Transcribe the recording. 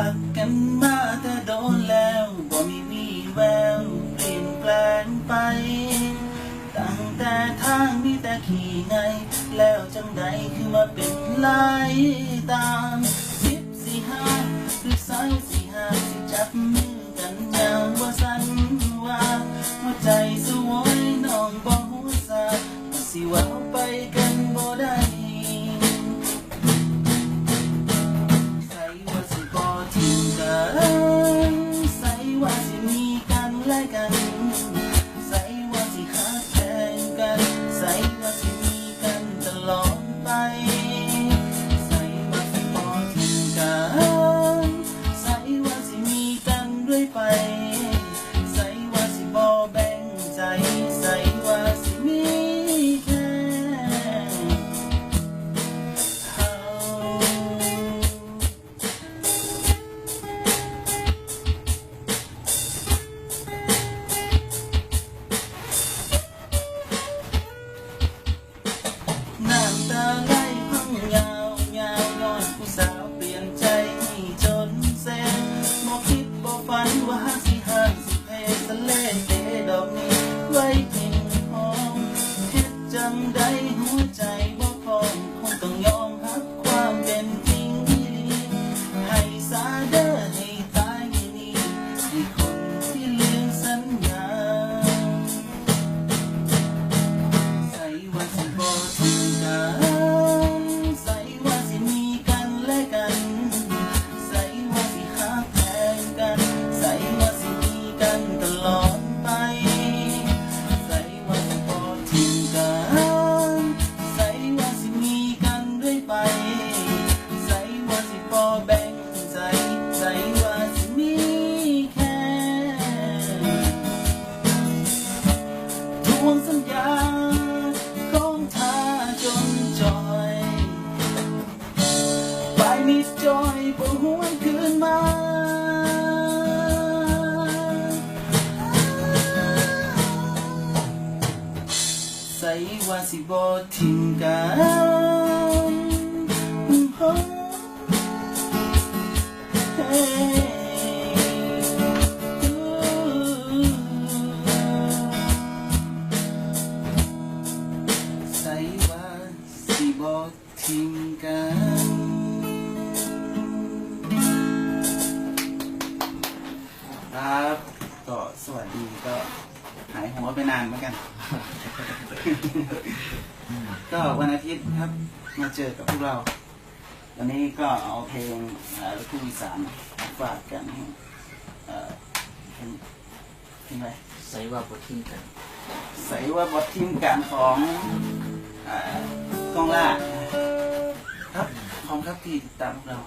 หักกันมาแต่โดนแล้วบ่มีวี่แววเปลี่ยนแปลงไป ตั้งแต่ทางมีแต่ขี่ไง แล้วจังใดคือมาเป็นลายตามสิบสี่ห้าหรือสาย น้ำตาไหลพังยาวยาวย้อนผู้สาวเปลี่ยนใจให้จนแสนบ่คิดบ่ฝันว่าสิห่างสิเพสะเลเตดอกนี้ไว้เพียงหอมเฮ็ดจังใด จอยบ่หวนคืนมาใส่ว่าสิบ่ทิ้งกันเฮ้ใส่ว่าสิบ่ทิ้งกันายหัวไปนานเหมือนกัน ก็วันอาทิตย์ครับมาเจอกับพวกเรา วันนี้ก็เอาเพลงเอ่อลูกทุ่งอีสานมาฝากกันเอ่อเพลงเพลงอะไรใส่ว่าบททิ้งกันใส่ว่าบททีมการของเอ่อกองล่าครับขอบคุณครับที่ติดตามพวกเรา